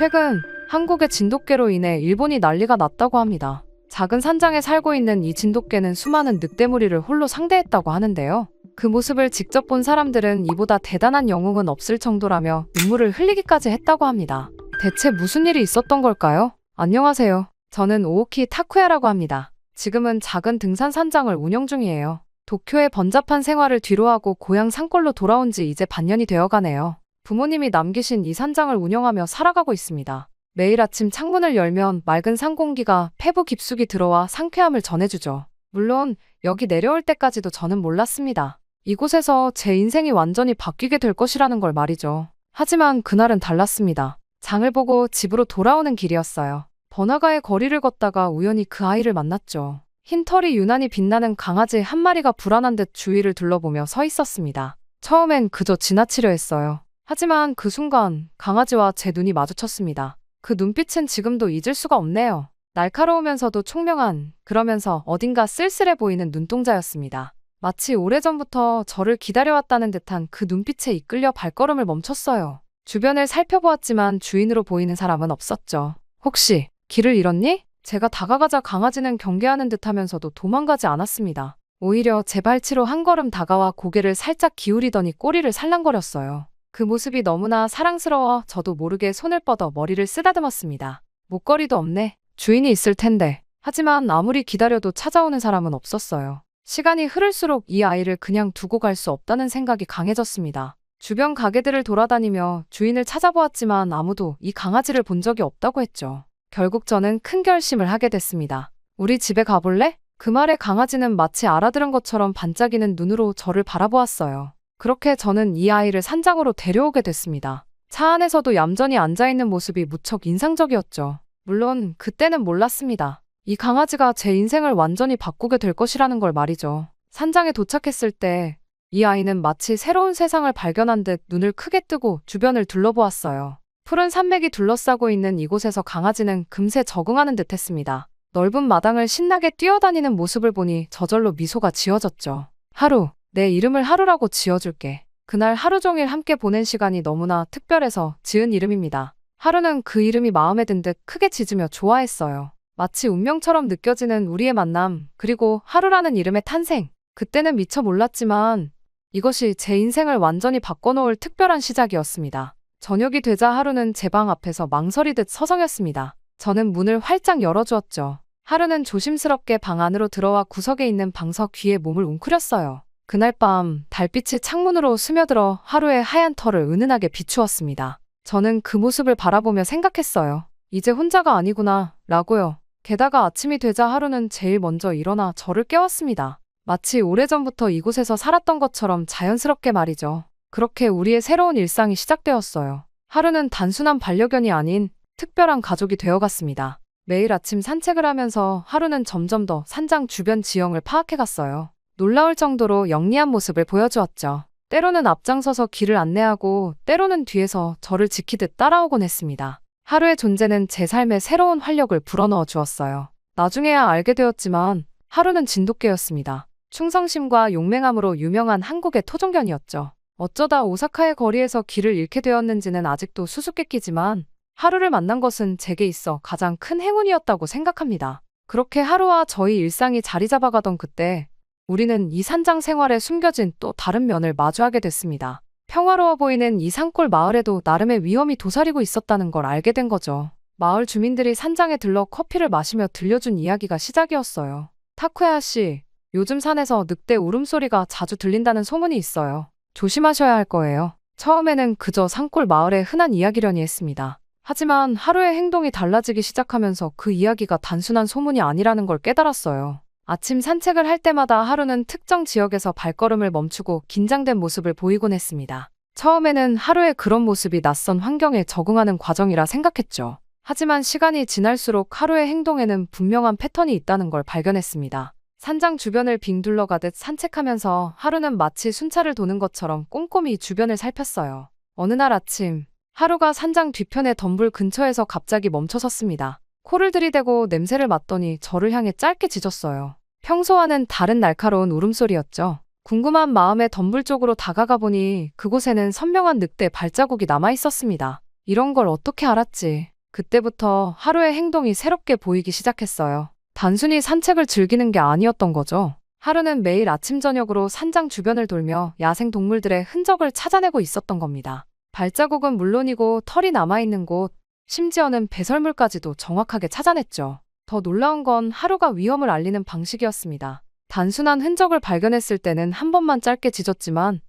최근 한국의 진돗개로 인해 일본이 난리가 났다고 합니다. 작은 산장에 살고 있는 이 진돗개는 수많은 늑대무리를 홀로 상대했다고 하는데요. 그 모습을 직접 본 사람들은 이보다 대단한 영웅은 없을 정도라며 눈물을 흘리기까지 했다고 합니다. 대체 무슨 일이 있었던 걸까요? 안녕하세요. 저는 오오키 타쿠야라고 합니다. 지금은 작은 등산 산장을 운영 중이에요. 도쿄의 번잡한 생활을 뒤로하고 고향 산골로 돌아온 지 이제 반년이 되어 가네요. 부모님이 남기신 이 산장을 운영하며 살아가고 있습니다. 매일 아침 창문을 열면 맑은 산 공기가 폐부 깊숙이 들어와 상쾌함을 전해주죠. 물론 여기 내려올 때까지도 저는 몰랐습니다. 이곳에서 제 인생이 완전히 바뀌게 될 것이라는 걸 말이죠. 하지만 그날은 달랐습니다. 장을 보고 집으로 돌아오는 길이었어요. 번화가의 거리를 걷다가 우연히 그 아이를 만났죠. 흰 털이 유난히 빛나는 강아지 한 마리가 불안한 듯 주위를 둘러보며 서 있었습니다. 처음엔 그저 지나치려 했어요. 하지만 그 순간 강아지와 제 눈이 마주쳤습니다. 그 눈빛은 지금도 잊을 수가 없네요. 날카로우면서도 총명한, 그러면서 어딘가 쓸쓸해 보이는 눈동자였습니다. 마치 오래전부터 저를 기다려왔다는 듯한 그 눈빛에 이끌려 발걸음을 멈췄어요. 주변을 살펴보았지만 주인으로 보이는 사람은 없었죠. 혹시 길을 잃었니? 제가 다가가자 강아지는 경계하는 듯 하면서도 도망가지 않았습니다. 오히려 제 발치로 한 걸음 다가와 고개를 살짝 기울이더니 꼬리를 살랑거렸어요. 그 모습이 너무나 사랑스러워 저도 모르게 손을 뻗어 머리를 쓰다듬었습니다. 목걸이도 없네. 주인이 있을 텐데. 하지만 아무리 기다려도 찾아오는 사람은 없었어요. 시간이 흐를수록 이 아이를 그냥 두고 갈 수 없다는 생각이 강해졌습니다. 주변 가게들을 돌아다니며 주인을 찾아보았지만 아무도 이 강아지를 본 적이 없다고 했죠. 결국 저는 큰 결심을 하게 됐습니다. 우리 집에 가볼래? 그 말에 강아지는 마치 알아들은 것처럼 반짝이는 눈으로 저를 바라보았어요. 그렇게 저는 이 아이를 산장으로 데려오게 됐습니다. 차 안에서도 얌전히 앉아있는 모습이 무척 인상적이었죠. 물론 그때는 몰랐습니다. 이 강아지가 제 인생을 완전히 바꾸게 될 것이라는 걸 말이죠. 산장에 도착했을 때 이 아이는 마치 새로운 세상을 발견한 듯 눈을 크게 뜨고 주변을 둘러보았어요. 푸른 산맥이 둘러싸고 있는 이곳에서 강아지는 금세 적응하는 듯 했습니다. 넓은 마당을 신나게 뛰어다니는 모습을 보니 저절로 미소가 지어졌죠. 하루, 내 이름을 하루라고 지어줄게. 그날 하루 종일 함께 보낸 시간이 너무나 특별해서 지은 이름입니다. 하루는 그 이름이 마음에 든 듯 크게 짖으며 좋아했어요. 마치 운명처럼 느껴지는 우리의 만남, 그리고 하루라는 이름의 탄생. 그때는 미처 몰랐지만 이것이 제 인생을 완전히 바꿔놓을 특별한 시작이었습니다. 저녁이 되자 하루는 제 방 앞에서 망설이듯 서성였습니다. 저는 문을 활짝 열어주었죠. 하루는 조심스럽게 방 안으로 들어와 구석에 있는 방석 귀에 몸을 웅크렸어요. 그날 밤 달빛이 창문으로 스며들어 하루의 하얀 털을 은은하게 비추었습니다. 저는 그 모습을 바라보며 생각했어요. 이제 혼자가 아니구나, 라고요. 게다가 아침이 되자 하루는 제일 먼저 일어나 저를 깨웠습니다. 마치 오래전부터 이곳에서 살았던 것처럼 자연스럽게 말이죠. 그렇게 우리의 새로운 일상이 시작되었어요. 하루는 단순한 반려견이 아닌 특별한 가족이 되어갔습니다. 매일 아침 산책을 하면서 하루는 점점 더 산장 주변 지형을 파악해갔어요. 놀라울 정도로 영리한 모습을 보여주었죠. 때로는 앞장서서 길을 안내하고 때로는 뒤에서 저를 지키듯 따라오곤 했습니다. 하루의 존재는 제 삶에 새로운 활력을 불어넣어 주었어요. 나중에야 알게 되었지만 하루는 진돗개였습니다. 충성심과 용맹함으로 유명한 한국의 토종견이었죠. 어쩌다 오사카의 거리에서 길을 잃게 되었는지는 아직도 수수께끼지만 하루를 만난 것은 제게 있어 가장 큰 행운이었다고 생각합니다. 그렇게 하루와 저희 일상이 자리 잡아가던 그때 우리는 이 산장 생활에 숨겨진 또 다른 면을 마주하게 됐습니다. 평화로워 보이는 이 산골 마을에도 나름의 위험이 도사리고 있었다는 걸 알게 된 거죠. 마을 주민들이 산장에 들러 커피를 마시며 들려준 이야기가 시작이었어요. 타쿠야 씨, 요즘 산에서 늑대 울음소리가 자주 들린다는 소문이 있어요. 조심하셔야 할 거예요. 처음에는 그저 산골 마을의 흔한 이야기려니 했습니다. 하지만 하루의 행동이 달라지기 시작하면서 그 이야기가 단순한 소문이 아니라는 걸 깨달았어요. 아침 산책을 할 때마다 하루는 특정 지역에서 발걸음을 멈추고 긴장된 모습을 보이곤 했습니다. 처음에는 하루의 그런 모습이 낯선 환경에 적응하는 과정이라 생각했죠. 하지만 시간이 지날수록 하루의 행동에는 분명한 패턴이 있다는 걸 발견했습니다. 산장 주변을 빙 둘러 가듯 산책하면서 하루는 마치 순찰을 도는 것처럼 꼼꼼히 주변을 살폈어요. 어느 날 아침, 하루가 산장 뒤편의 덤불 근처에서 갑자기 멈춰섰습니다. 코를 들이대고 냄새를 맡더니 저를 향해 짧게 짖었어요. 평소와는 다른 날카로운 울음소리였죠. 궁금한 마음에 덤불 쪽으로 다가가 보니 그곳에는 선명한 늑대 발자국이 남아 있었습니다. 이런 걸 어떻게 알았지? 그때부터 하루의 행동이 새롭게 보이기 시작했어요. 단순히 산책을 즐기는 게 아니었던 거죠. 하루는 매일 아침 저녁으로 산장 주변을 돌며 야생 동물들의 흔적을 찾아내고 있었던 겁니다. 발자국은 물론이고 털이 남아있는 곳, 심지어는 배설물까지도 정확하게 찾아냈죠. 더 놀라운 건 하루가 위험을 알리는 방식이었습니다. 단순한 흔적을 발견했을 때는 한 번만 짧게 짖었지만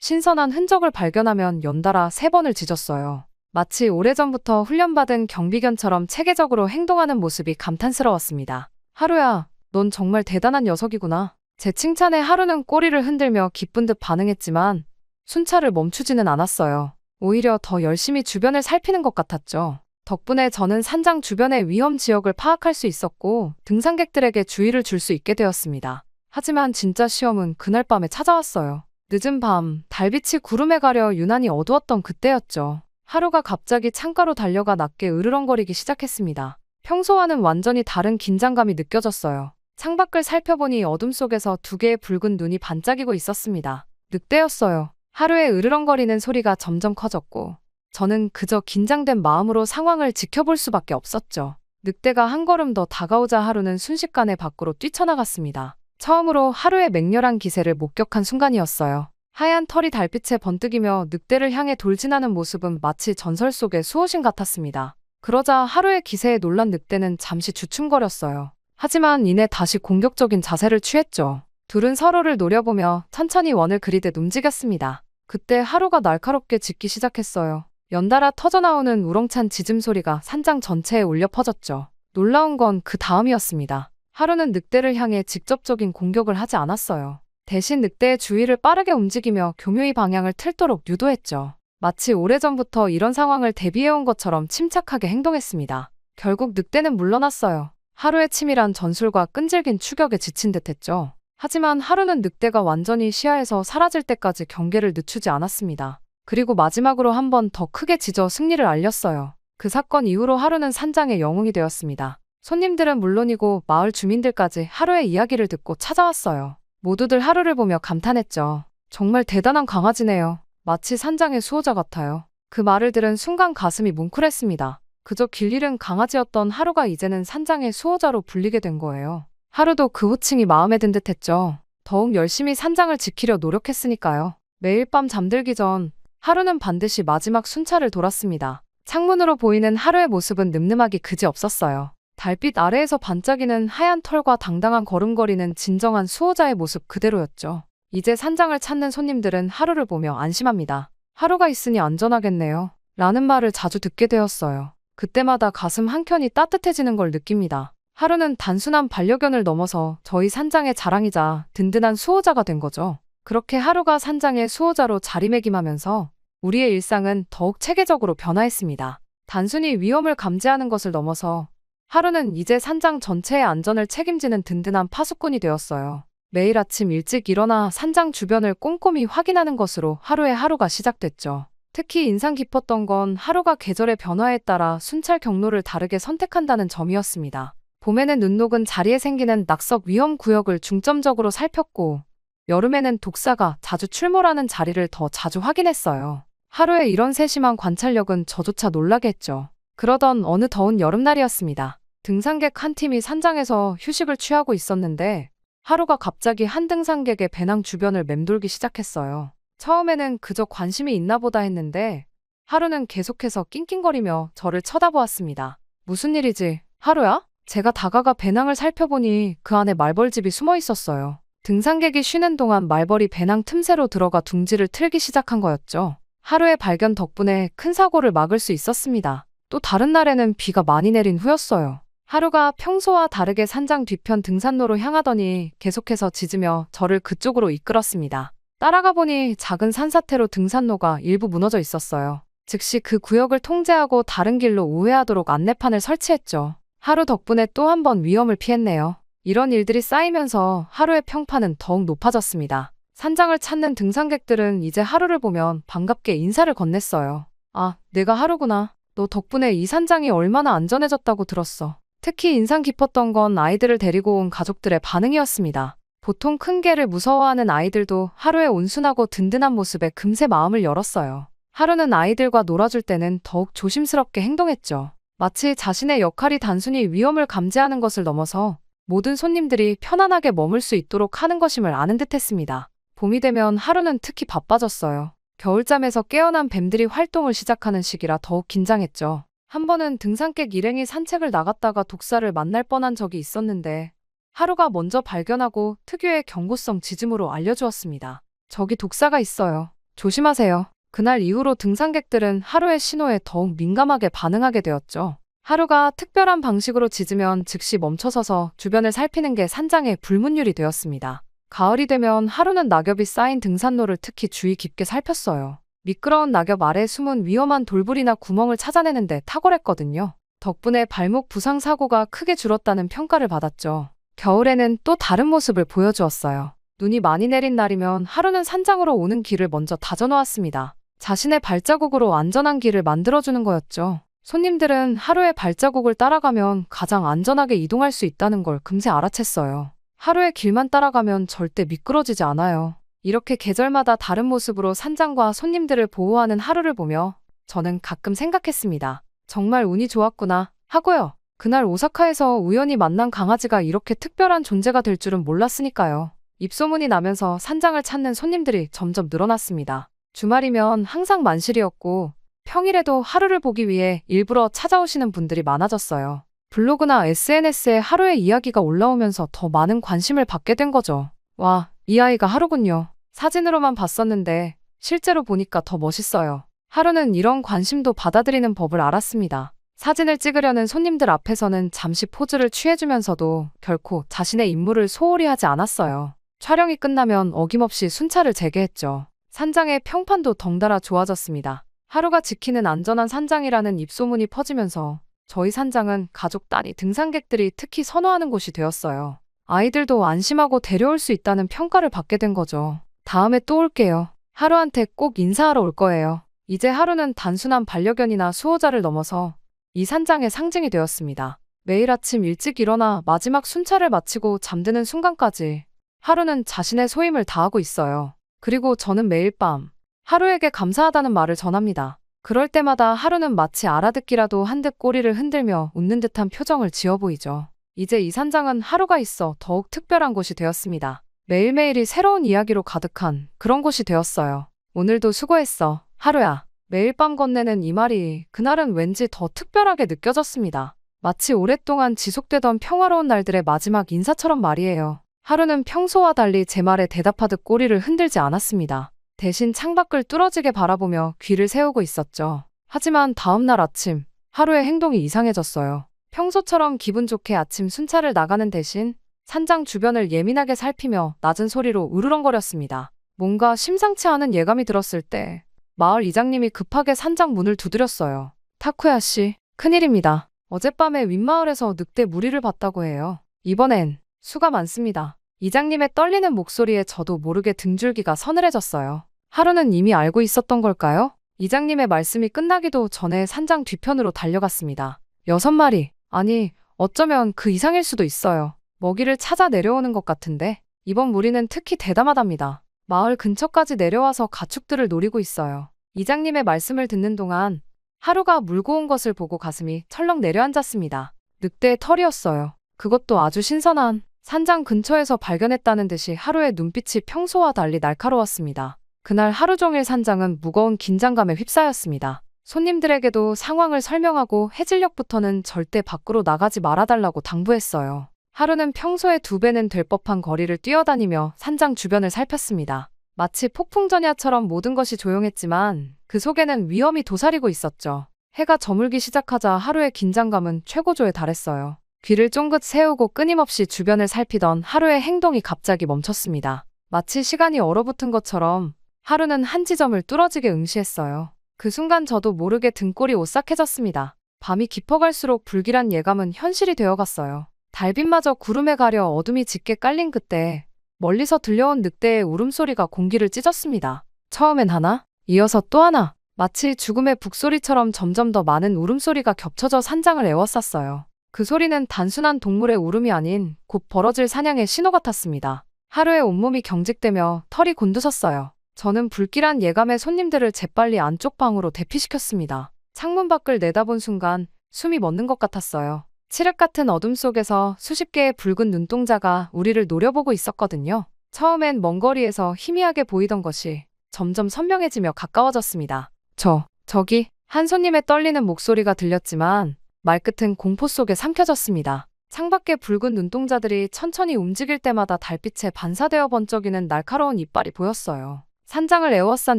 신선한 흔적을 발견하면 연달아 세 번을 짖었어요. 마치 오래전부터 훈련받은 경비견처럼 체계적으로 행동하는 모습이 감탄스러웠습니다. 하루야, 넌 정말 대단한 녀석이구나. 제 칭찬에 하루는 꼬리를 흔들며 기쁜 듯 반응했지만 순찰을 멈추지는 않았어요. 오히려 더 열심히 주변을 살피는 것 같았죠. 덕분에 저는 산장 주변의 위험 지역을 파악할 수 있었고 등산객들에게 주의를 줄 수 있게 되었습니다. 하지만 진짜 시험은 그날 밤에 찾아왔어요. 늦은 밤, 달빛이 구름에 가려 유난히 어두웠던 그때였죠. 하루가 갑자기 창가로 달려가 낮게 으르렁거리기 시작했습니다. 평소와는 완전히 다른 긴장감이 느껴졌어요. 창밖을 살펴보니 어둠 속에서 두 개의 붉은 눈이 반짝이고 있었습니다. 늑대였어요. 하루의 으르렁거리는 소리가 점점 커졌고 저는 그저 긴장된 마음으로 상황을 지켜볼 수밖에 없었죠. 늑대가 한 걸음 더 다가오자 하루는 순식간에 밖으로 뛰쳐나갔습니다. 처음으로 하루의 맹렬한 기세를 목격한 순간이었어요. 하얀 털이 달빛에 번뜩이며 늑대를 향해 돌진하는 모습은 마치 전설 속의 수호신 같았습니다. 그러자 하루의 기세에 놀란 늑대는 잠시 주춤거렸어요. 하지만 이내 다시 공격적인 자세를 취했죠. 둘은 서로를 노려보며 천천히 원을 그리듯 움직였습니다. 그때 하루가 날카롭게 짖기 시작했어요. 연달아 터져나오는 우렁찬 짖음 소리가 산장 전체에 울려 퍼졌죠. 놀라운 건 그 다음이었습니다. 하루는 늑대를 향해 직접적인 공격을 하지 않았어요. 대신 늑대의 주위를 빠르게 움직이며 교묘히 방향을 틀도록 유도했죠. 마치 오래전부터 이런 상황을 대비해온 것처럼 침착하게 행동했습니다. 결국 늑대는 물러났어요. 하루의 치밀한 전술과 끈질긴 추격에 지친 듯 했죠. 하지만 하루는 늑대가 완전히 시야에서 사라질 때까지 경계를 늦추지 않았습니다. 그리고 마지막으로 한 번 더 크게 짖어 승리를 알렸어요. 그 사건 이후로 하루는 산장의 영웅이 되었습니다. 손님들은 물론이고 마을 주민들까지 하루의 이야기를 듣고 찾아왔어요. 모두들 하루를 보며 감탄했죠. 정말 대단한 강아지네요. 마치 산장의 수호자 같아요. 그 말을 들은 순간 가슴이 뭉클했습니다. 그저 길 잃은 강아지였던 하루가 이제는 산장의 수호자로 불리게 된 거예요. 하루도 그 호칭이 마음에 든 듯 했죠. 더욱 열심히 산장을 지키려 노력했으니까요. 매일 밤 잠들기 전 하루는 반드시 마지막 순찰을 돌았습니다. 창문으로 보이는 하루의 모습은 늠름하기 그지 없었어요. 달빛 아래에서 반짝이는 하얀 털과 당당한 걸음걸이는 진정한 수호자의 모습 그대로였죠. 이제 산장을 찾는 손님들은 하루를 보며 안심합니다. 하루가 있으니 안전하겠네요. 라는 말을 자주 듣게 되었어요. 그때마다 가슴 한켠이 따뜻해지는 걸 느낍니다. 하루는 단순한 반려견을 넘어서 저희 산장의 자랑이자 든든한 수호자가 된 거죠. 그렇게 하루가 산장의 수호자로 자리매김하면서 우리의 일상은 더욱 체계적으로 변화했습니다. 단순히 위험을 감지하는 것을 넘어서 하루는 이제 산장 전체의 안전을 책임지는 든든한 파수꾼이 되었어요. 매일 아침 일찍 일어나 산장 주변을 꼼꼼히 확인하는 것으로 하루의 하루가 시작됐죠. 특히 인상 깊었던 건 하루가 계절의 변화에 따라 순찰 경로를 다르게 선택한다는 점이었습니다. 봄에는 눈 녹은 자리에 생기는 낙석 위험 구역을 중점적으로 살폈고, 여름에는 독사가 자주 출몰하는 자리를 더 자주 확인했어요. 하루에 이런 세심한 관찰력은 저조차 놀라게 했죠. 그러던 어느 더운 여름날이었습니다. 등산객 한 팀이 산장에서 휴식을 취하고 있었는데, 하루가 갑자기 한 등산객의 배낭 주변을 맴돌기 시작했어요. 처음에는 그저 관심이 있나 보다 했는데 하루는 계속해서 낑낑거리며 저를 쳐다보았습니다. 무슨 일이지? 하루야? 제가 다가가 배낭을 살펴보니 그 안에 말벌집이 숨어 있었어요. 등산객이 쉬는 동안 말벌이 배낭 틈새로 들어가 둥지를 틀기 시작한 거였죠. 하루의 발견 덕분에 큰 사고를 막을 수 있었습니다. 또 다른 날에는 비가 많이 내린 후였어요. 하루가 평소와 다르게 산장 뒤편 등산로로 향하더니 계속해서 짖으며 저를 그쪽으로 이끌었습니다. 따라가 보니 작은 산사태로 등산로가 일부 무너져 있었어요. 즉시 그 구역을 통제하고 다른 길로 우회하도록 안내판을 설치했죠. 하루 덕분에 또 한 번 위험을 피했네요. 이런 일들이 쌓이면서 하루의 평판은 더욱 높아졌습니다. 산장을 찾는 등산객들은 이제 하루를 보면 반갑게 인사를 건넸어요. 아, 내가 하루구나. 너 덕분에 이 산장이 얼마나 안전해졌다고 들었어. 특히 인상 깊었던 건 아이들을 데리고 온 가족들의 반응이었습니다. 보통 큰 개를 무서워하는 아이들도 하루의 온순하고 든든한 모습에 금세 마음을 열었어요. 하루는 아이들과 놀아줄 때는 더욱 조심스럽게 행동했죠. 마치 자신의 역할이 단순히 위험을 감지하는 것을 넘어서 모든 손님들이 편안하게 머물 수 있도록 하는 것임을 아는 듯 했습니다. 봄이 되면 하루는 특히 바빠졌어요. 겨울잠에서 깨어난 뱀들이 활동을 시작하는 시기라 더욱 긴장했죠. 한 번은 등산객 일행이 산책을 나갔다가 독사를 만날 뻔한 적이 있었는데 하루가 먼저 발견하고 특유의 경고성 지짐으로 알려주었습니다. 저기 독사가 있어요. 조심하세요. 그날 이후로 등산객들은 하루의 신호에 더욱 민감하게 반응하게 되었죠. 하루가 특별한 방식으로 짖으면 즉시 멈춰서서 주변을 살피는 게 산장의 불문율이 되었습니다. 가을이 되면 하루는 낙엽이 쌓인 등산로를 특히 주의 깊게 살폈어요. 미끄러운 낙엽 아래 숨은 위험한 돌불이나 구멍을 찾아내는데 탁월했거든요. 덕분에 발목 부상 사고가 크게 줄었다는 평가를 받았죠. 겨울에는 또 다른 모습을 보여주었어요. 눈이 많이 내린 날이면 하루는 산장으로 오는 길을 먼저 다져놓았습니다. 자신의 발자국으로 안전한 길을 만들어주는 거였죠. 손님들은 하루의 발자국을 따라가면 가장 안전하게 이동할 수 있다는 걸 금세 알아챘어요. 하루의 길만 따라가면 절대 미끄러지지 않아요. 이렇게 계절마다 다른 모습으로 산장과 손님들을 보호하는 하루를 보며 저는 가끔 생각했습니다. 정말 운이 좋았구나 하고요. 그날 오사카에서 우연히 만난 강아지가 이렇게 특별한 존재가 될 줄은 몰랐으니까요. 입소문이 나면서 산장을 찾는 손님들이 점점 늘어났습니다. 주말이면 항상 만실이었고 평일에도 하루를 보기 위해 일부러 찾아오시는 분들이 많아졌어요. 블로그나 SNS에 하루의 이야기가 올라오면서 더 많은 관심을 받게 된 거죠. 와, 이 아이가 하루군요. 사진으로만 봤었는데 실제로 보니까 더 멋있어요. 하루는 이런 관심도 받아들이는 법을 알았습니다. 사진을 찍으려는 손님들 앞에서는 잠시 포즈를 취해주면서도 결코 자신의 임무를 소홀히 하지 않았어요. 촬영이 끝나면 어김없이 순찰을 재개했죠. 산장의 평판도 덩달아 좋아졌습니다. 하루가 지키는 안전한 산장이라는 입소문이 퍼지면서 저희 산장은 가족 단위 등산객들이 특히 선호하는 곳이 되었어요. 아이들도 안심하고 데려올 수 있다는 평가를 받게 된 거죠. 다음에 또 올게요. 하루한테 꼭 인사하러 올 거예요. 이제 하루는 단순한 반려견이나 수호자를 넘어서 이 산장의 상징이 되었습니다. 매일 아침 일찍 일어나 마지막 순찰을 마치고 잠드는 순간까지 하루는 자신의 소임을 다하고 있어요. 그리고 저는 매일 밤 하루에게 감사하다는 말을 전합니다. 그럴 때마다 하루는 마치 알아듣기라도 한 듯 꼬리를 흔들며 웃는 듯한 표정을 지어 보이죠. 이제 이 산장은 하루가 있어 더욱 특별한 곳이 되었습니다. 매일매일이 새로운 이야기로 가득한 그런 곳이 되었어요. 오늘도 수고했어. 하루야. 매일 밤 건네는 이 말이 그날은 왠지 더 특별하게 느껴졌습니다. 마치 오랫동안 지속되던 평화로운 날들의 마지막 인사처럼 말이에요. 하루는 평소와 달리 제 말에 대답하듯 꼬리를 흔들지 않았습니다. 대신 창밖을 뚫어지게 바라보며 귀를 세우고 있었죠. 하지만 다음날 아침, 하루의 행동이 이상해졌어요. 평소처럼 기분 좋게 아침 순찰을 나가는 대신 산장 주변을 예민하게 살피며 낮은 소리로 으르렁거렸습니다. 뭔가 심상치 않은 예감이 들었을 때 마을 이장님이 급하게 산장 문을 두드렸어요. 타쿠야 씨, 큰일입니다. 어젯밤에 윗마을에서 늑대 무리를 봤다고 해요. 이번엔 수가 많습니다. 이장님의 떨리는 목소리에 저도 모르게 등줄기가 서늘해졌어요. 하루는 이미 알고 있었던 걸까요? 이장님의 말씀이 끝나기도 전에 산장 뒤편으로 달려갔습니다. 여섯 마리, 아니, 어쩌면 그 이상일 수도 있어요. 먹이를 찾아 내려오는 것 같은데, 이번 무리는 특히 대담하답니다. 마을 근처까지 내려와서 가축들을 노리고 있어요. 이장님의 말씀을 듣는 동안 하루가 물고 온 것을 보고 가슴이 철렁 내려앉았습니다. 늑대의 털이었어요. 그것도 아주 신선한 산장 근처에서 발견했다는 듯이 하루의 눈빛이 평소와 달리 날카로웠습니다. 그날 하루 종일 산장은 무거운 긴장감에 휩싸였습니다. 손님들에게도 상황을 설명하고 해질녘부터는 절대 밖으로 나가지 말아달라고 당부했어요. 하루는 평소의 두 배는 될 법한 거리를 뛰어다니며 산장 주변을 살폈습니다. 마치 폭풍전야처럼 모든 것이 조용했지만 그 속에는 위험이 도사리고 있었죠. 해가 저물기 시작하자 하루의 긴장감은 최고조에 달했어요. 귀를 쫑긋 세우고 끊임없이 주변을 살피던 하루의 행동이 갑자기 멈췄습니다. 마치 시간이 얼어붙은 것처럼 하루는 한 지점을 뚫어지게 응시했어요. 그 순간 저도 모르게 등골이 오싹해졌습니다. 밤이 깊어갈수록 불길한 예감은 현실이 되어갔어요. 달빛마저 구름에 가려 어둠이 짙게 깔린 그때 멀리서 들려온 늑대의 울음소리가 공기를 찢었습니다. 처음엔 하나, 이어서 또 하나. 마치 죽음의 북소리처럼 점점 더 많은 울음소리가 겹쳐져 산장을 에워쌌어요. 그 소리는 단순한 동물의 울음이 아닌 곧 벌어질 사냥의 신호 같았습니다. 하루에 온몸이 경직되며 털이 곤두섰어요. 저는 불길한 예감에 손님들을 재빨리 안쪽 방으로 대피시켰습니다. 창문 밖을 내다본 순간 숨이 멎는 것 같았어요. 칠흑 같은 어둠 속에서 수십 개의 붉은 눈동자가 우리를 노려보고 있었거든요. 처음엔 먼 거리에서 희미하게 보이던 것이 점점 선명해지며 가까워졌습니다. 저, 저기, 한 손님의 떨리는 목소리가 들렸지만 말끝은 공포 속에 삼켜졌습니다. 창밖의 붉은 눈동자들이 천천히 움직일 때마다 달빛에 반사되어 번쩍이는 날카로운 이빨이 보였어요. 산장을 에워싼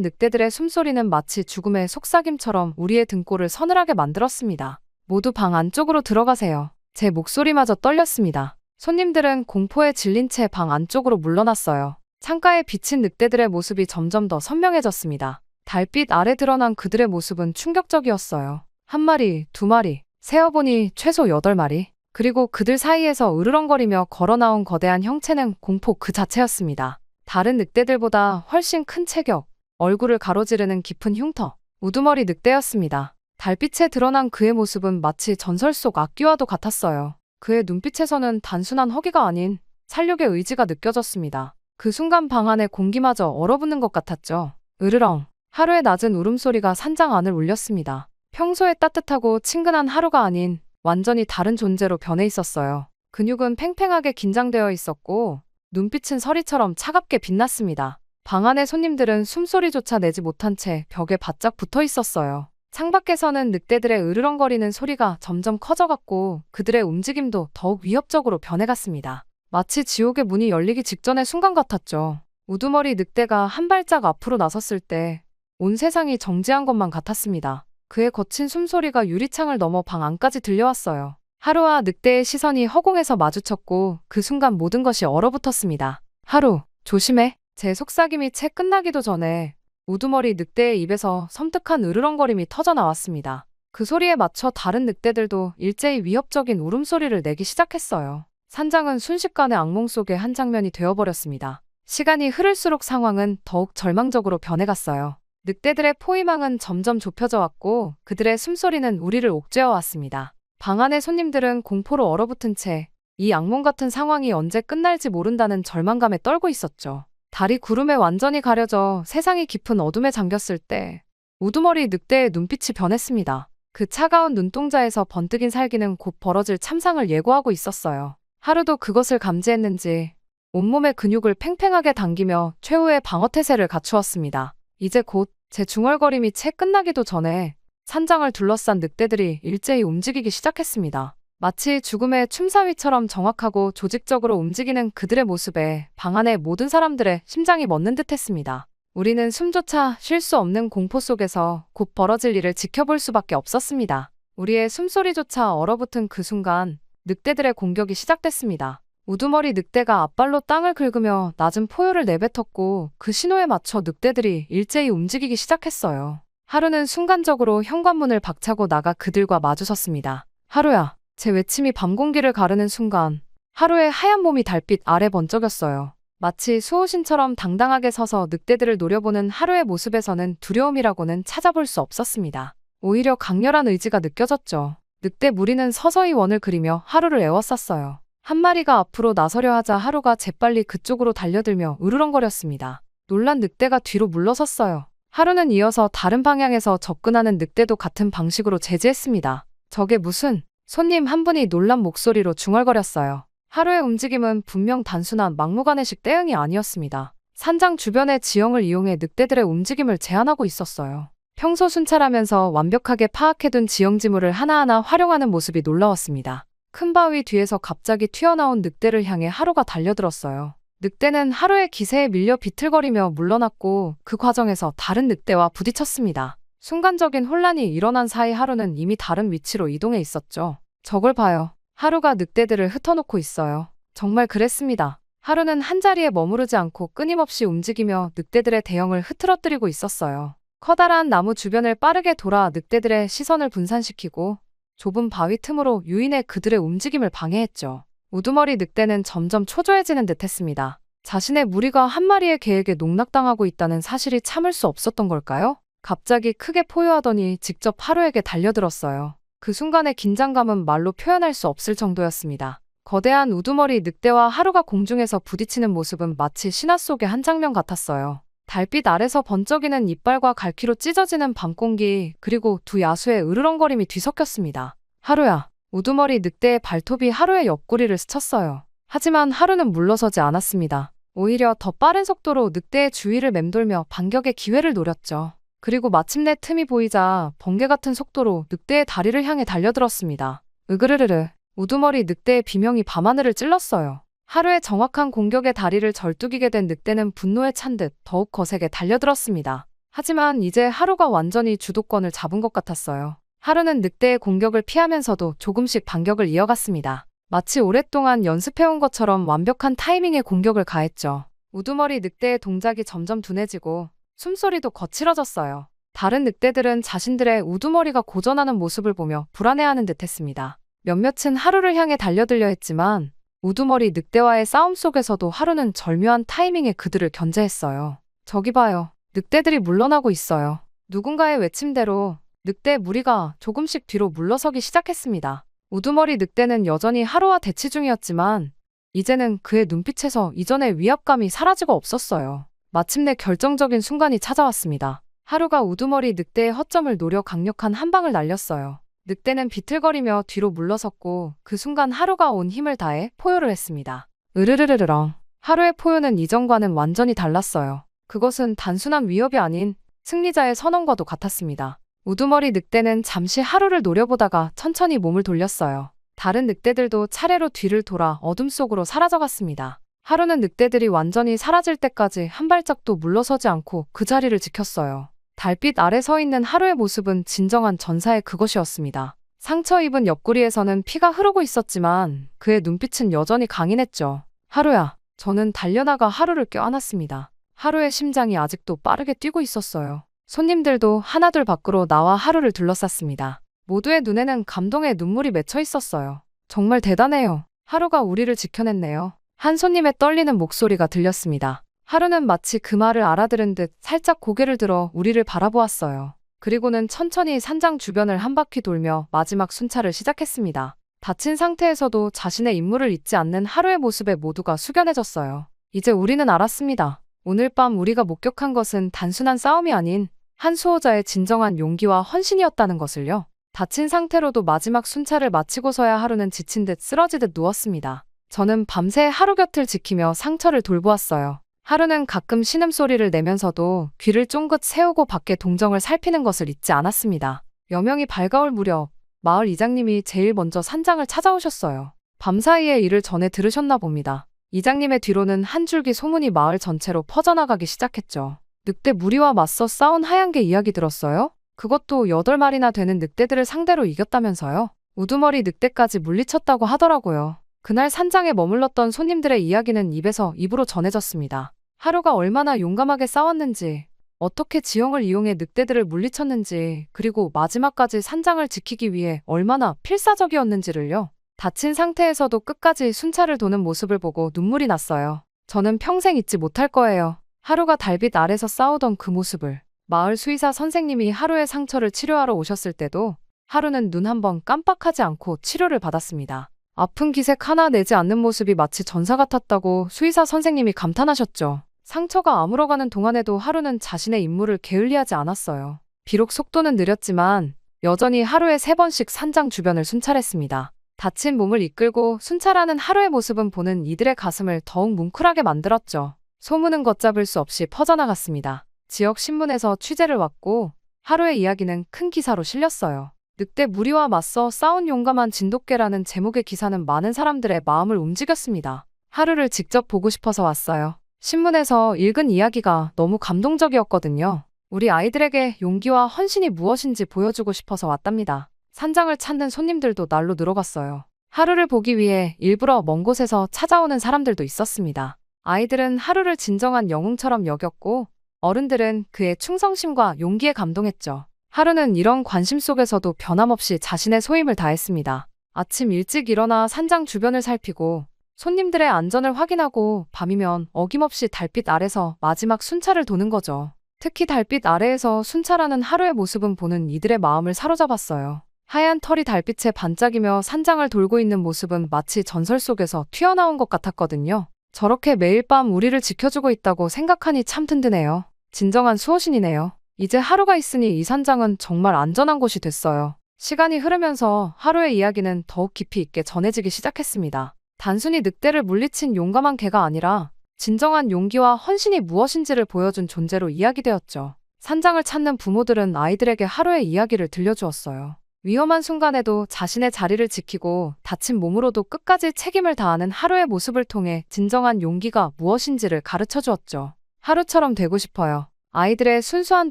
늑대들의 숨소리는 마치 죽음의 속삭임처럼 우리의 등골을 서늘하게 만들었습니다. 모두 방 안쪽으로 들어가세요. 제 목소리마저 떨렸습니다. 손님들은 공포에 질린 채 방 안쪽으로 물러났어요. 창가에 비친 늑대들의 모습이 점점 더 선명해졌습니다. 달빛 아래 드러난 그들의 모습은 충격적이었어요. 한 마리, 두 마리, 세어보니 최소 여덟 마리. 그리고 그들 사이에서 으르렁거리며 걸어 나온 거대한 형체는 공포 그 자체였습니다. 다른 늑대들보다 훨씬 큰 체격, 얼굴을 가로지르는 깊은 흉터, 우두머리 늑대였습니다. 달빛에 드러난 그의 모습은 마치 전설 속 악귀와도 같았어요. 그의 눈빛에서는 단순한 허기가 아닌 살육의 의지가 느껴졌습니다. 그 순간 방 안의 공기마저 얼어붙는 것 같았죠. 으르렁. 하루의 낮은 울음소리가 산장 안을 울렸습니다. 평소에 따뜻하고 친근한 하루가 아닌 완전히 다른 존재로 변해 있었어요. 근육은 팽팽하게 긴장되어 있었고 눈빛은 서리처럼 차갑게 빛났습니다. 방 안의 손님들은 숨소리조차 내지 못한 채 벽에 바짝 붙어 있었어요. 창밖에서는 늑대들의 으르렁거리는 소리가 점점 커져갔고 그들의 움직임도 더욱 위협적으로 변해갔습니다. 마치 지옥의 문이 열리기 직전의 순간 같았죠. 우두머리 늑대가 한 발짝 앞으로 나섰을 때 온 세상이 정지한 것만 같았습니다. 그의 거친 숨소리가 유리창을 넘어 방 안까지 들려왔어요. 하루와 늑대의 시선이 허공에서 마주쳤고 그 순간 모든 것이 얼어붙었습니다. 하루, 조심해. 제 속삭임이 채 끝나기도 전에 우두머리 늑대의 입에서 섬뜩한 으르렁거림이 터져 나왔습니다. 그 소리에 맞춰 다른 늑대들도 일제히 위협적인 울음소리를 내기 시작했어요. 산장은 순식간에 악몽 속의 한 장면이 되어버렸습니다. 시간이 흐를수록 상황은 더욱 절망적으로 변해갔어요. 늑대들의 포위망은 점점 좁혀져 왔고 그들의 숨소리는 우리를 옥죄어 왔습니다. 방 안의 손님들은 공포로 얼어붙은 채 이 악몽 같은 상황이 언제 끝날지 모른다는 절망감에 떨고 있었죠. 달이 구름에 완전히 가려져 세상이 깊은 어둠에 잠겼을 때 우두머리 늑대의 눈빛이 변했습니다. 그 차가운 눈동자에서 번뜩인 살기는 곧 벌어질 참상을 예고하고 있었어요. 하루도 그것을 감지했는지 온몸의 근육을 팽팽하게 당기며 최후의 방어 태세를 갖추었습니다. 이제 곧 제 중얼거림이 채 끝나기도 전에 산장을 둘러싼 늑대들이 일제히 움직이기 시작했습니다. 마치 죽음의 춤사위처럼 정확하고 조직적으로 움직이는 그들의 모습에 방 안의 모든 사람들의 심장이 멎는 듯 했습니다. 우리는 숨조차 쉴 수 없는 공포 속에서 곧 벌어질 일을 지켜볼 수밖에 없었습니다. 우리의 숨소리조차 얼어붙은 그 순간 늑대들의 공격이 시작됐습니다. 우두머리 늑대가 앞발로 땅을 긁으며 낮은 포효를 내뱉었고 그 신호에 맞춰 늑대들이 일제히 움직이기 시작했어요. 하루는 순간적으로 현관문을 박차고 나가 그들과 마주섰습니다. 하루야, 제 외침이 밤 공기를 가르는 순간 하루의 하얀 몸이 달빛 아래 번쩍였어요. 마치 수호신처럼 당당하게 서서 늑대들을 노려보는 하루의 모습에서는 두려움이라고는 찾아볼 수 없었습니다. 오히려 강렬한 의지가 느껴졌죠. 늑대 무리는 서서히 원을 그리며 하루를 에워쌌어요. 한 마리가 앞으로 나서려 하자 하루가 재빨리 그쪽으로 달려들며 으르렁거렸습니다. 놀란 늑대가 뒤로 물러섰어요. 하루는 이어서 다른 방향에서 접근하는 늑대도 같은 방식으로 제지했습니다. 저게 무슨 손님 한 분이 놀란 목소리로 중얼거렸어요. 하루의 움직임은 분명 단순한 막무가내식 대응이 아니었습니다. 산장 주변의 지형을 이용해 늑대들의 움직임을 제한하고 있었어요. 평소 순찰하면서 완벽하게 파악해둔 지형 지물을 하나하나 활용하는 모습이 놀라웠습니다. 큰 바위 뒤에서 갑자기 튀어나온 늑대를 향해 하루가 달려들었어요. 늑대는 하루의 기세에 밀려 비틀거리며 물러났고 그 과정에서 다른 늑대와 부딪혔습니다. 순간적인 혼란이 일어난 사이 하루는 이미 다른 위치로 이동해 있었죠. 저걸 봐요. 하루가 늑대들을 흩어놓고 있어요. 정말 그랬습니다. 하루는 한자리에 머무르지 않고 끊임없이 움직이며 늑대들의 대형을 흐트러뜨리고 있었어요. 커다란 나무 주변을 빠르게 돌아 늑대들의 시선을 분산시키고 좁은 바위 틈으로 유인해 그들의 움직임을 방해했죠. 우두머리 늑대는 점점 초조해지는 듯 했습니다. 자신의 무리가 한 마리의 개에게 농락당하고 있다는 사실이 참을 수 없었던 걸까요? 갑자기 크게 포효하더니 직접 하루에게 달려들었어요. 그 순간의 긴장감은 말로 표현할 수 없을 정도였습니다. 거대한 우두머리 늑대와 하루가 공중에서 부딪히는 모습은 마치 신화 속의 한 장면 같았어요. 달빛 아래서 번쩍이는 이빨과 갈퀴로 찢어지는 밤 공기, 그리고 두 야수의 으르렁거림이 뒤섞였습니다. 하루야, 우두머리 늑대의 발톱이 하루의 옆구리를 스쳤어요. 하지만 하루는 물러서지 않았습니다. 오히려 더 빠른 속도로 늑대의 주위를 맴돌며 반격의 기회를 노렸죠. 그리고 마침내 틈이 보이자 번개 같은 속도로 늑대의 다리를 향해 달려들었습니다. 으그르르르, 우두머리 늑대의 비명이 밤하늘을 찔렀어요. 하루의 정확한 공격에 다리를 절뚝이게 된 늑대는 분노에 찬 듯 더욱 거세게 달려들었습니다. 하지만 이제 하루가 완전히 주도권을 잡은 것 같았어요. 하루는 늑대의 공격을 피하면서도 조금씩 반격을 이어갔습니다. 마치 오랫동안 연습해온 것처럼 완벽한 타이밍에 공격을 가했죠. 우두머리 늑대의 동작이 점점 둔해지고 숨소리도 거칠어졌어요. 다른 늑대들은 자신들의 우두머리가 고전하는 모습을 보며 불안해하는 듯 했습니다. 몇몇은 하루를 향해 달려들려 했지만 우두머리 늑대와의 싸움 속에서도 하루는 절묘한 타이밍에 그들을 견제했어요. 저기 봐요. 늑대들이 물러나고 있어요. 누군가의 외침대로 늑대 무리가 조금씩 뒤로 물러서기 시작했습니다. 우두머리 늑대는 여전히 하루와 대치 중이었지만 이제는 그의 눈빛에서 이전의 위압감이 사라지고 없었어요. 마침내 결정적인 순간이 찾아왔습니다. 하루가 우두머리 늑대의 허점을 노려 강력한 한 방을 날렸어요. 늑대는 비틀거리며 뒤로 물러섰고 그 순간 하루가 온 힘을 다해 포효를 했습니다. 으르르르르렁. 하루의 포효는 이전과는 완전히 달랐어요. 그것은 단순한 위협이 아닌 승리자의 선언과도 같았습니다. 우두머리 늑대는 잠시 하루를 노려보다가 천천히 몸을 돌렸어요. 다른 늑대들도 차례로 뒤를 돌아 어둠 속으로 사라져갔습니다. 하루는 늑대들이 완전히 사라질 때까지 한 발짝도 물러서지 않고 그 자리를 지켰어요. 달빛 아래 서 있는 하루의 모습은 진정한 전사의 그것이었습니다. 상처 입은 옆구리에서는 피가 흐르고 있었지만 그의 눈빛은 여전히 강인했죠. 하루야, 저는 달려나가 하루를 껴안았습니다. 하루의 심장이 아직도 빠르게 뛰고 있었어요. 손님들도 하나둘 밖으로 나와 하루를 둘러쌌습니다. 모두의 눈에는 감동의 눈물이 맺혀 있었어요. 정말 대단해요. 하루가 우리를 지켜냈네요. 한 손님의 떨리는 목소리가 들렸습니다. 하루는 마치 그 말을 알아들은 듯 살짝 고개를 들어 우리를 바라보았어요. 그리고는 천천히 산장 주변을 한 바퀴 돌며 마지막 순찰을 시작했습니다. 다친 상태에서도 자신의 임무를 잊지 않는 하루의 모습에 모두가 숙연해졌어요. 이제 우리는 알았습니다. 오늘 밤 우리가 목격한 것은 단순한 싸움이 아닌 한 수호자의 진정한 용기와 헌신이었다는 것을요. 다친 상태로도 마지막 순찰을 마치고서야 하루는 지친 듯 쓰러지듯 누웠습니다. 저는 밤새 하루 곁을 지키며 상처를 돌보았어요. 하루는 가끔 신음소리를 내면서도 귀를 쫑긋 세우고 밖에 동정을 살피는 것을 잊지 않았습니다. 여명이 밝아올 무렵 마을 이장님이 제일 먼저 산장을 찾아오셨어요. 밤사이에 일을 전해 들으셨나 봅니다. 이장님의 뒤로는 한 줄기 소문이 마을 전체로 퍼져나가기 시작했죠. 늑대 무리와 맞서 싸운 하얀 개 이야기 들었어요? 그것도 여덟 마리나 되는 늑대들을 상대로 이겼다면서요? 우두머리 늑대까지 물리쳤다고 하더라고요. 그날 산장에 머물렀던 손님들의 이야기는 입에서 입으로 전해졌습니다. 하루가 얼마나 용감하게 싸웠는지, 어떻게 지형을 이용해 늑대들을 물리쳤는지, 그리고 마지막까지 산장을 지키기 위해 얼마나 필사적이었는지를요. 다친 상태에서도 끝까지 순찰을 도는 모습을 보고 눈물이 났어요. 저는 평생 잊지 못할 거예요. 하루가 달빛 아래서 싸우던 그 모습을. 마을 수의사 선생님이 하루의 상처를 치료하러 오셨을 때도 하루는 눈 한 번 깜빡하지 않고 치료를 받았습니다. 아픈 기색 하나 내지 않는 모습이 마치 전사 같았다고 수의사 선생님이 감탄하셨죠. 상처가 아물어가는 동안에도 하루는 자신의 임무를 게을리하지 않았어요. 비록 속도는 느렸지만 여전히 하루에 세 번씩 산장 주변을 순찰했습니다. 다친 몸을 이끌고 순찰하는 하루의 모습은 보는 이들의 가슴을 더욱 뭉클하게 만들었죠. 소문은 걷잡을 수 없이 퍼져나갔습니다. 지역 신문에서 취재를 왔고 하루의 이야기는 큰 기사로 실렸어요. 늑대 무리와 맞서 싸운 용감한 진돗개라는 제목의 기사는 많은 사람들의 마음을 움직였습니다. 하루를 직접 보고 싶어서 왔어요. 신문에서 읽은 이야기가 너무 감동적이었거든요. 우리 아이들에게 용기와 헌신이 무엇인지 보여주고 싶어서 왔답니다. 산장을 찾는 손님들도 날로 늘어갔어요. 하루를 보기 위해 일부러 먼 곳에서 찾아오는 사람들도 있었습니다. 아이들은 하루를 진정한 영웅처럼 여겼고 어른들은 그의 충성심과 용기에 감동했죠. 하루는 이런 관심 속에서도 변함없이 자신의 소임을 다했습니다. 아침 일찍 일어나 산장 주변을 살피고 손님들의 안전을 확인하고 밤이면 어김없이 달빛 아래서 마지막 순찰을 도는 거죠. 특히 달빛 아래에서 순찰하는 하루의 모습은 보는 이들의 마음을 사로잡았어요. 하얀 털이 달빛에 반짝이며 산장을 돌고 있는 모습은 마치 전설 속에서 튀어나온 것 같았거든요. 저렇게 매일 밤 우리를 지켜주고 있다고 생각하니 참 든든해요. 진정한 수호신이네요. 이제 하루가 있으니 이 산장은 정말 안전한 곳이 됐어요. 시간이 흐르면서 하루의 이야기는 더욱 깊이 있게 전해지기 시작했습니다. 단순히 늑대를 물리친 용감한 개가 아니라 진정한 용기와 헌신이 무엇인지를 보여준 존재로 이야기되었죠. 산장을 찾는 부모들은 아이들에게 하루의 이야기를 들려주었어요. 위험한 순간에도 자신의 자리를 지키고 다친 몸으로도 끝까지 책임을 다하는 하루의 모습을 통해 진정한 용기가 무엇인지를 가르쳐 주었죠. 하루처럼 되고 싶어요. 아이들의 순수한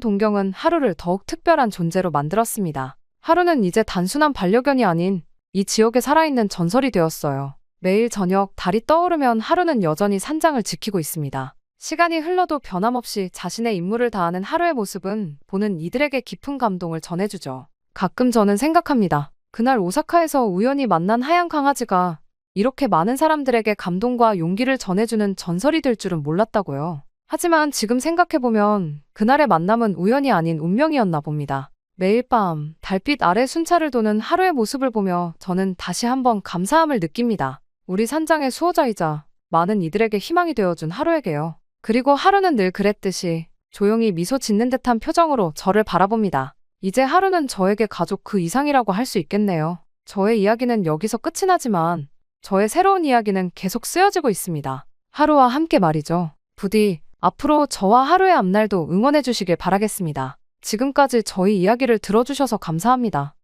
동경은 하루를 더욱 특별한 존재로 만들었습니다. 하루는 이제 단순한 반려견이 아닌 이 지역에 살아있는 전설이 되었어요. 매일 저녁 달이 떠오르면 하루는 여전히 산장을 지키고 있습니다. 시간이 흘러도 변함없이 자신의 임무를 다하는 하루의 모습은 보는 이들에게 깊은 감동을 전해주죠. 가끔 저는 생각합니다. 그날 오사카에서 우연히 만난 하얀 강아지가 이렇게 많은 사람들에게 감동과 용기를 전해주는 전설이 될 줄은 몰랐다고요. 하지만 지금 생각해보면 그날의 만남은 우연이 아닌 운명이었나 봅니다. 매일 밤 달빛 아래 순찰을 도는 하루의 모습을 보며 저는 다시 한번 감사함을 느낍니다. 우리 산장의 수호자이자 많은 이들에게 희망이 되어준 하루에게요. 그리고 하루는 늘 그랬듯이 조용히 미소 짓는 듯한 표정으로 저를 바라봅니다. 이제 하루는 저에게 가족 그 이상이라고 할 수 있겠네요. 저의 이야기는 여기서 끝이 나지만 저의 새로운 이야기는 계속 쓰여지고 있습니다. 하루와 함께 말이죠. 부디 앞으로 저와 하루의 앞날도 응원해 주시길 바라겠습니다. 지금까지 저희 이야기를 들어주셔서 감사합니다.